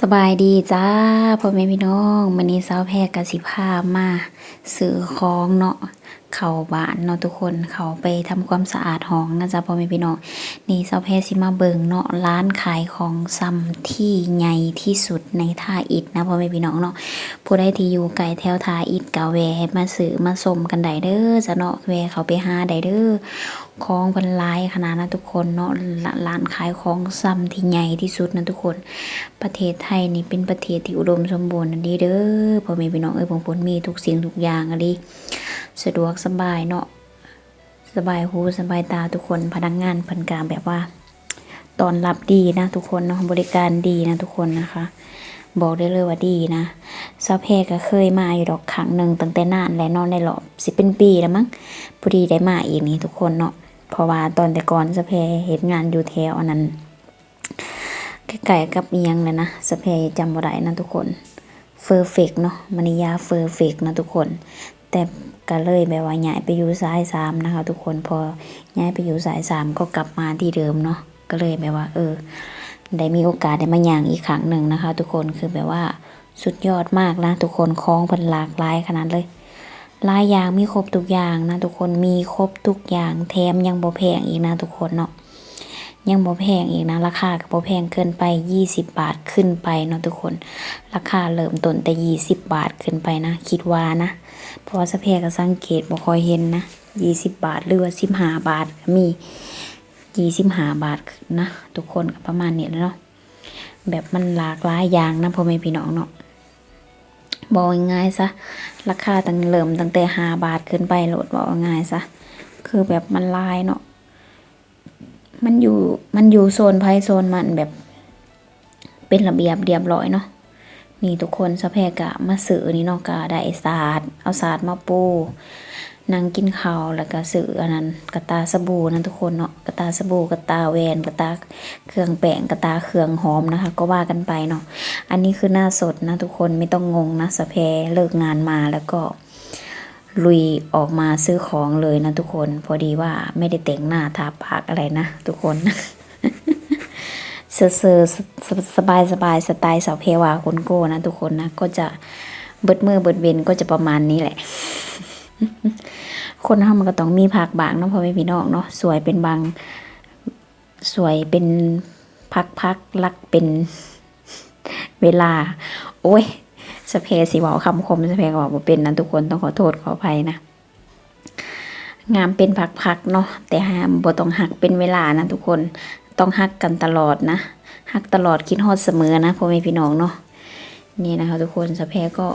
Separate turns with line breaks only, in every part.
สบายดีจ้าพ่อแม่พี่น้องมันนี้สาวแพรกสิพามาซื้อของเนาะ เข้าบ้านเนาะทุกคนเขาไปทำความสะอาดห้องนะจ๊ะพ่อแม่พี่น้องนี่สาวแพสิมาเบิงเนาะร้านขายของซ้ำที่ใหญ่ที่สุดในท่าอิฐนะพ่อแม่พี่น้องเนาะผู้ใดที่อยู่ไกลแถวท่าอิฐกะแวมาซื้อมาสมกันได้เด้อจะเนาะแวเขาไปหาได้เด้อของพิ่นลายขนาดนะทุกคนเนาะร้านขายของซ้ำที่ใหญ่ที่สุดนะทุกคน ประเทศไทยนี่เป็นประเทศที่อุดมสมบูรณ์อันนี้เด้อพ่อแม่พี่น้องเอ้ยผมผลมีทุกสิ่งทุกอย่างอันนี้ สะดวกสบายเนาะสบายหูสบายตาทุกคนพนักงานพิ่นกลางแบบว่าตอนรับดีนะทุกคนเนาะบริการดีนะทุกคนนะคะ บอกได้เลยว่าดีนะซาเพก็เคยมาอยู่ดอกครั้งหนึ่งตั้งแต่นานแล้วเนอนในรอบสิเป็นปีแล้วมั้งพอดีได้มาอีกนี่ทุกคนเนาะเพราะว่าตอนแต่ก่อนซาเพเห็นงานอยู่แถวอันนั้นใกล้ๆกับเอียงเลยนะสเปรย์จำบ่ได้นะทุกคนเฟอร์เฟกเนาะมณียาเฟอร์เฟกนะทุกคน แต่ก็เลยแบบว่าย้ายไปอยู่สายสามนะคะ ทุกคนพอย้ายไปอยู่สายสามก็กลับมาที่เดิมเนาะก็เลยแบบว่า เออ ได้มีโอกาสได้มาอย่างอีกครั้งหนึ่งนะคะ ทุกคนคือแบบว่าสุดยอดมากนะ ทุกคนคล้องเพันหลากหลายขนาดเลยลายยางมีครบทุกอย่างนะ ทุกคนมีครบทุกอย่างแถมยังบ่แพงอีกนะ ทุกคนเนาะยังบ่แพงอีกนะ ราคาก็บ่แพงเกินไป 20 บาทขึ้นไปเนาะทุกคน ราคาเริ่มต้นแต่ 20 บาทขึ้นไปนะ คิดว่านะ เพราะว่าสะเพก็สังเกตบ่ค่อยเห็นนะ20บบาทหรือว่า15บาทก็มี25บหาบาทนะ ทุกคนก็ประมาณนี้แล้วเนาะแบบมันหลากหลายอย่างนะพ่อแม่พี่น้องเนาะบอกง่ายๆซะราคาตั้งเริ่มตั้งแต่5บาทขึ้นไปโหลดบอกง่ายๆซะคือแบบมันลายเนาะมันอยู่มันอยู่โซนไพโซนมันแบบเป็นระเบียบเรียบร้อยเนาะ นี่ทุกคนสะแพรกะมาซื้อนี่นาะกะได้ศาสตร์เอาศาสตร์มาปูนั่งกินข้าวแล้วก็ซื้ออันนั้นกระตาสบู่นั่นทุกคนเนาะกระตาสบู่กระตาแวนกระตาเครื่องแป้งกระตาเครื่องหอมนะคะ ก็ว่ากันไปเนาะอันนี้คือหน้าสดนะทุกคนไม่ต้องงงนะสะแพเลิกงานมาแล้วก็ลุยออกมาซื้อของเลยนะทุกคน พอดีว่าไม่ได้แต่งหน้าทาปากอะไรนะทุกคน เซอร์เซอสบายสบายสไตล์สาวเพวาคนโก้นะทุกคนนะก็จะเบิดมือเบิดเวนก็จะประมาณนี้แหละ คนเรามันก็ต้องมีผักบางเนาะพอไม่พี่น้องเนาะสวยเป็นบางสวยเป็นพักพักรักเป็นเวลา โอ้ยสเพสิเวาคำคมสเพก็บอกว่าเป็นนะทุกคนต้องขอโทษขออภัยนะ งามเป็นพักๆเนาะแต่ห้ามบ่ต้องหักเป็นเวลานะทุกคน ต้องหักกันตลอดนะหักตลอดคิดฮอดเสมอนะพ่อแม่พี่น้องเนาะนี่นะคะ ทุกคนสเพก็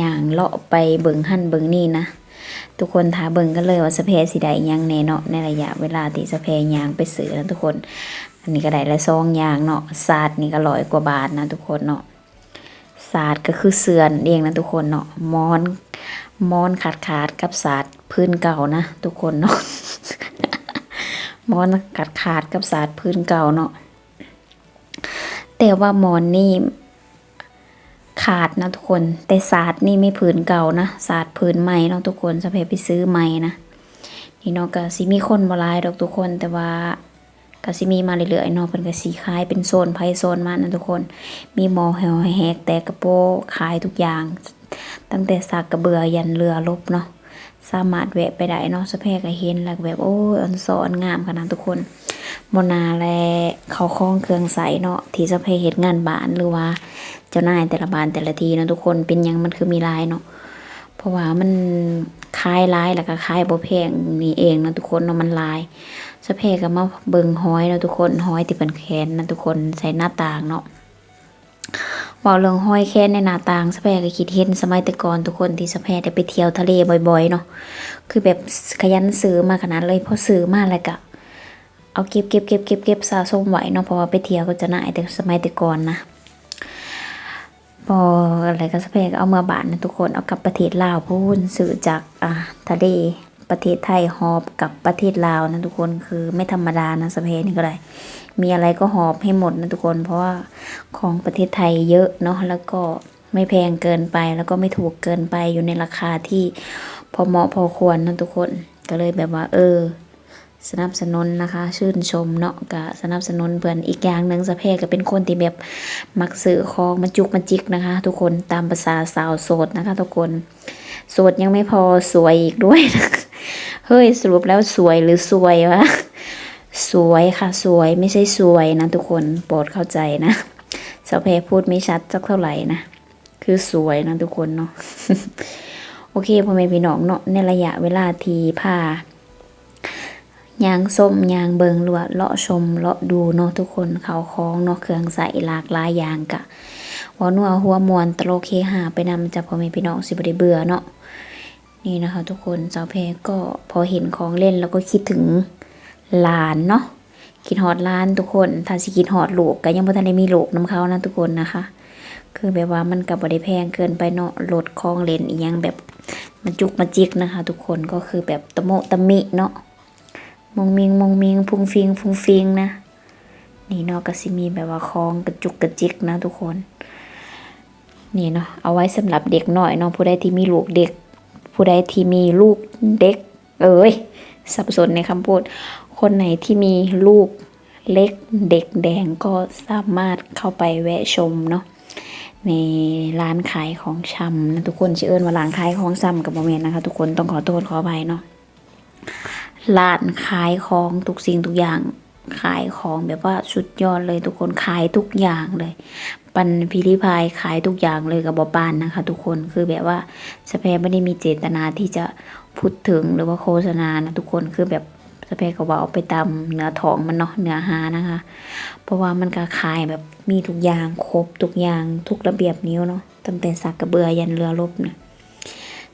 ย่างเลาะไปเบิ่งหั่นเบิ่งนี่นะทุกคนทาเบิ่งกันเลยว่าสเพสิได้ยังแน่เนาะในระยะเวลาที่สเพย่างไปซื้อนะทุกคน อันนี้ก็ได้ละซองอย่างเนาะศาสตร์นี่ก็ร้อยกว่าบาทนะทุกคนเนาะศาสตร์ก็คือเสื่อนเองนะทุกคนเนาะมอนมอนขาดขาดกับศาสตร์พื้นเก่านะ ทุกคนเนาะ มอนขาดขาดกับศาสตร์พื้นเก่าเนาะแต่ว่ามอนนี่ขาดนะทุกคน แต่ศาสตร์นี่ไม่พื้นเก่านะศาสตร์พื้นใหม่เนาะทุกคนสะเพไปซื้อใหม่นะนี่เนาะก็สิมีคนบลายดอกทุกคน แต่ว่าก็สิมีมาเรื่อยๆเนาะเพิ่นก็สิขายเป็นโซนไผโซนมันนะทุกคน มีหมอแหวแหกแต่กระโปรงขายทุกอย่าง ตั้งแต่สากกระเบือยันเรือลบเนาะ สามารถแวะไปได้เนาะสะเพก็เห็นแล้วก็แบบโอ้ยอันสอนงามขนาดทุกคนโมนาแลเขาคล้องเครื่องใสเนาะที่สะเพเฮ็ดงานบานหรือว่า เจ้านายแต่ละบานแต่ละทีเนาะทุกคนเป็นยังมันคือมีลายเนาะเพราะว่ามันคลายลายแล้วก็คลายโบแพงนี่เองเนาะทุกคนเนาะมันลายสะเพก็มาเบิงห้อยเนาะทุกคนห้อยที่เป็นแขนนะทุกคนใส่หน้าต่างเนาะ เว่าเรื่องห้อยแค่ในหน้าต่างสะแพรก็คิดเห็นสมัยแต่ก่อนทุกคนที่สะแพรได้ไปเที่ยวทะเลบ่อยๆเนาะคือแบบขยันซื้อมาขนาดเลยพอซื้อมาแล้วก็เอาเก็บเก็บเก็บเก็บเก็บสะสมไว้เนาะเพราะว่าไปเที่ยวก็จะน่ายแต่สมัยแต่ก่อนนะพออะไรก็สะแพรก็เอาเมื่อบานนะทุกคนเอากลับประเทศลาวพูนซื้อจากอ่าทะเล ประเทศไทยหอบกับประเทศลาวนะทุกคนคือไม่ธรรมดานะสะแพนี่ก็ได้มีอะไรก็หอบให้หมดนะทุกคน เพราะว่าของประเทศไทยเยอะเนาะแล้วก็ไม่แพงเกินไปแล้วก็ไม่ถูกเกินไปอยู่ในราคาที่พอเหมาะพอควรนะทุกคนก็เลยแบบว่า เออ สนับสนุนนะคะ ชื่นชมเนาะก็สนับสนุนเพื่อนอีกอย่างหนึ่งสะเพก็เป็นคนที่แบบมักซื้อของมาจุกมาจิกนะคะ ทุกคนตามภาษาสาวโสดนะคะ ทุกคนโสดยังไม่พอสวยอีกด้วยนะ เฮ้ยสรุปแล้วสวยหรือสวยวะสวยค่ะสวยไม่ใช่สวยนะทุกคนโปรดเข้าใจนะสาวเพพูดไม่ชัดสักเท่าไหร่นะคือสวยนะทุกคนเนาะโอเคพ่อแม่พี่น้องเนาะในระยะเวลาทีผ่ายางส้มยางเบิงหรือว่าเลาะชมเลาะดูเนาะทุกคนเขาคล้องเนาะเครื่องใส่หลากหลายยางกะว่านัวหัวมวนตโลเฮฮาไปนำจากพ่อแม่พี่น้องสิบได้เบื่อเนาะ นี่นะคะ ทุกคนสาวเพก็พอเห็นของเล่นแล้วก็คิดถึงหลานเนาะคิดฮอดหลานทุกคน ถ้าสิคิดฮอดลูกก็ยังบ่ทันได้มีลูกนํเขานะทุกคนนะคะ คือแบบว่ามันกับบริแพงเกินไปเนาะรถคลองเลนอีกอย่างแบบมันจุกมาจิกนะคะ ทุกคนก็คือแบบตะโมตะมิเนาะมงมิงมงมิงฟุงฟิงฟุงฟิงนะ นี่เนาะก็สิมีแบบว่าคลองกระจุกกระจิกนะ ทุกคน นี่เนาะเอาไว้สำหรับเด็กหน่อยเนาะผู้ใดที่มีลูกเด็ก ผู้ใดที่มีลูกเด็ก เอ้ยสับสนในคำพูด คนไหนที่มีลูกเล็กเด็กแดงก็สามารถเข้าไปแวะชมเนาะในร้านขายของชำนะทุกคนชื่อเอิญว่าร้านขายของซ้ำกับโมเมนนะคะ ทุกคนต้องขอโทษขออภัยเนาะร้านขายของทุกสิ่งทุกอย่างขายของแบบว่าสุดยอดเลยทุกคนขายทุกอย่างเลย ปันพิริพายขายทุกอย่างเลยกับบอปานนะคะ ทุกคนคือแบบว่าสเปรไม่ได้มีเจตนาที่จะพูดถึงหรือว่าโฆษณานะทุกคนคือแบบสเปรก็ว่าเอาไปตามเนื้อท้องมันเนาะเนื้อหานะคะ เพราะว่ามันก็ขายแบบมีทุกอย่างครบทุกอย่างทุกระเบียบนิ้วเนาะตั้งแต่สักกระเบือยันเรือรบเนี่ย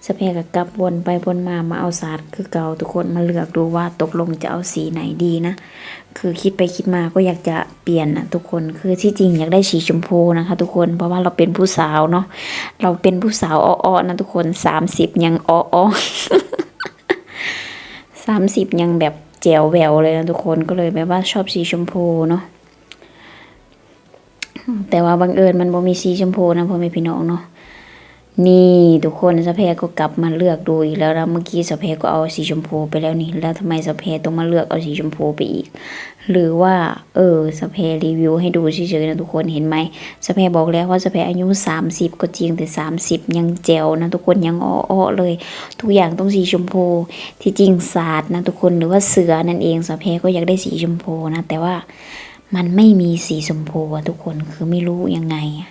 สเปกกลับวนไปวนมามาเอาศาสตร์คือเก่าทุกคนมาเลือกดูว่าตกลงจะเอาสีไหนดีนะ คือคิดไปคิดมาก็อยากจะเปลี่ยนนะทุกคนคือที่จริงอยากได้สีชมพูนะคะ ทุกคนเพราะว่าเราเป็นผู้สาวเนาะเราเป็นผู้สาวอ้อๆนะทุกคนสามสิบยังอ้อๆสามสิบยังแบบแจ๋วแววเลยนะทุกคนก็เลยแบบว่าชอบสีชมพูเนาะแต่ว่าบังเอิญมันบ่มีสีชมพูนะพ่อแม่พี่น้องเนาะ นี่ทุกคนสะเพก็กลับมาเลือกดูอีกแล้วแล้วเมื่อกี้สะเพก็เอาสีชมพูไปแล้วนี่แล้วทำไมสะเพต้องมาเลือกเอาสีชมพูไปอีก หรือว่า เออสะเพรีวิวให้ดูเฉยๆนะทุกคนเห็นไหมสะเพบอกแล้วว่าสะเพอายุ 30 ก็จริงแต่ 30 ยังแจ๋วนะทุกคนยังอ้อๆเลย ทุกอย่างต้องสีชมพูที่จริงศาสตร์นะทุกคนหรือว่าเสือนั่นเองสะเพก็อยากได้สีชมพูนะ แต่ว่ามันไม่มีสีชมพูอะทุกคนคือไม่รู้ยังไงอะ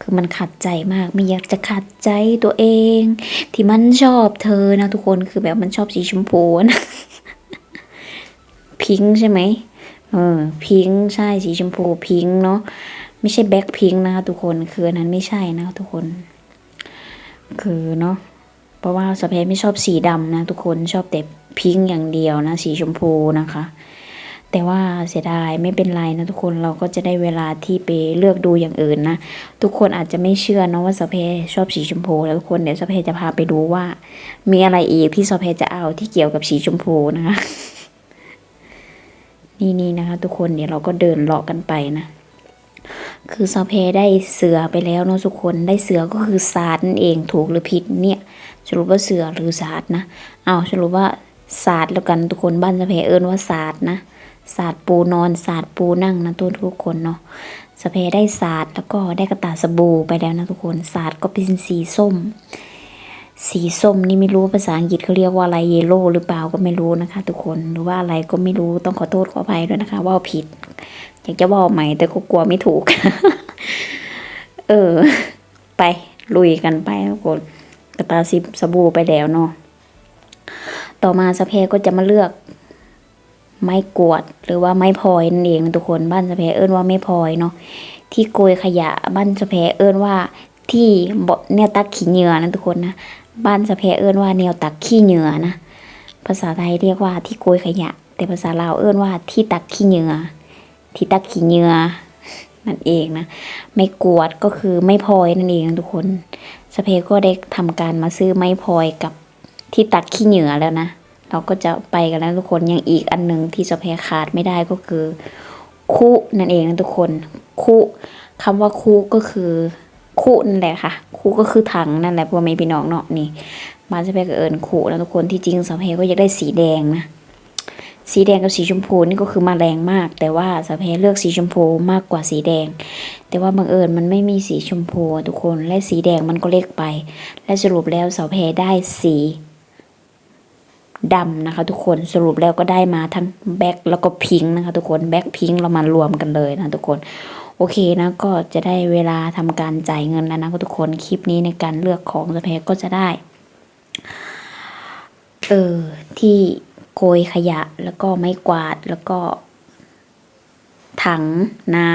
คือมันขัดใจมาก ไม่อยากจะขัดใจตัวเอง ที่มันชอบเธอนะทุกคนคือแบบมันชอบสีชมพูนะพิงใช่ไหมเออพิงใช่สีชมพูพิงเนาะไม่ใช่แบ็คพิงนะคะทุกคนคืออันนั้นไม่ใช่นะทุกคน คือเนาะเพราะว่าสเปซไม่ชอบสีดำนะทุกคนชอบแต่พิงอย่างเดียวนะ สีชมพูนะคะ แต่ว่าเสียดายไม่เป็นไรนะทุกคนเราก็จะได้เวลาที่ไปเลือกดูอย่างอื่นนะ ทุกคนอาจจะไม่เชื่อนะว่าสเปซชอบสีชมพู แล้วทุกคนเดี๋ยวสเปซจะพาไปดูว่า มีอะไรอีกที่สเปซจะเอาที่เกี่ยวกับสีชมพูนะคะนี่นี่นะคะ ทุกคนเดี๋ยวเราก็เดินเลาะกันไปนะ คือสเปซได้เสือไปแล้วเนาะทุกคนได้เสือก็คือศาสตร์นั่นเองถูกหรือผิดเนี่ยสรุปว่าเสือหรือศาสตร์นะเอาสรุปว่าศาสตร์แล้วกันทุกคนบ้านสเปซเอิ้นว่าศาสตร์นะ ศาสตร์ปูนอนศาสตร์ปูนั่งนะทุกทุกคนเนาะสเปซได้ศาสตร์แล้วก็ได้กระตาสบู่ไปแล้วนะทุกคนศาสตร์ก็เป็นสีส้ม สีส้มนี่ไม่รู้ภาษาอังกฤษเขาเรียกว่าอะไรเยลโล่หรือเปล่าก็ไม่รู้นะคะ ทุกคนหรือว่าอะไรก็ไม่รู้ต้องขอโทษขออภัยด้วยนะคะ ว่าผิด อยากจะบอกใหม่แต่ก็กลัวไม่ถูก เออ ไปลุยกันไปทุกคนกระตาซิบสบู่ไปแล้วเนาะต่อมาสะเพก็จะมาเลือก ไม้กวดหรือว่าไม้พลอยนั่นเองทุกคนบ้านสะเพเอิ้นว่าไม้พลอยเนาะที่โกยขยะบ้านสะเพเอิ้นว่าที่เบาะแนวตักขี้เหงื่อนะทุกคนนะบ้านสะเพเอิ้นว่าแนวตักขี้เหงื่อนะภาษาไทยเรียกว่าที่โกยขยะ แต่ภาษาลาวเอิ้นว่าที่ตักขี้เหงื่อที่ตักขี้เหงื่อนั่นเองนะไม้กวดก็คือไม้พลอยนั่นเองทุกคนสะเพก็ได้ทำการมาซื้อไม้พลอยกับที่ตักขี้เหงื่อแล้วนะ เราก็จะไปกันแล้วทุกคนยังอีกอันหนึ่งที่สะเพขาดไม่ได้ก็คือ คุนั่นเองนะทุกคน คุคำว่าคุก็คือคุนั่นแหละค่ะคุก็คือถังนั่นแหละพวกไม่พี่น้องเนาะนี่บ้าสะเพก็เอิญคุนะทุกคนที่จริงสะเพก็อยากได้สีแดงนะสีแดงกับสีชมพูนี่ก็คือมาแรงมาก แต่ว่าสาวแพรเลือกสีชมพูมากกว่าสีแดง แต่ว่าบังเอิญมันไม่มีสีชมพูทุกคนและสีแดงมันก็เล็กไป และสรุปแล้วสาวแพรได้สี ดำนะคะ ทุกคนสรุปแล้วก็ได้มาทั้งแบ็คแล้วก็พิงค์นะคะ ทุกคนแบ็คพิงค์เรามารวมกันเลยนะทุกคนโอเคนะก็จะได้เวลาทำการจ่ายเงินแล้วนะทุกคนคลิปนี้ในการเลือกของสาวแพก็จะได้เออที่โกยขยะแล้วก็ไม้กวาดแล้วก็ ถังน้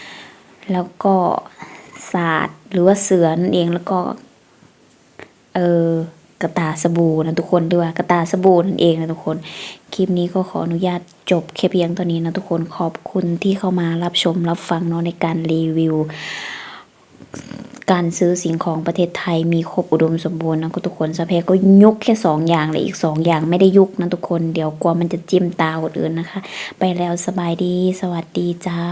ำแล้วก็ศาสตร์หรือว่าเสือนั่นเองแล้วก็ เออ กระตาสบู่นะทุกคนด้วยกระตาสบู่นั่นเองนะทุกคน คลิปนี้ก็ขออนุญาตจบแค่เพียงเท่านี้นะทุกคนขอบคุณที่เข้ามารับชมรับฟังเนาะในการรีวิว การซื้อสิ่งของประเทศไทยมีครบอุดมสมบูรณ์นะทุกคนสะเพก็ยกแค่สองอย่างเลยอีกสองอย่างไม่ได้ยุกนะทุกคนเดี๋ยวกลัวมันจะจิ้มตาคนอื่นนะคะ ไปแล้วสบายดี สวัสดีจ้า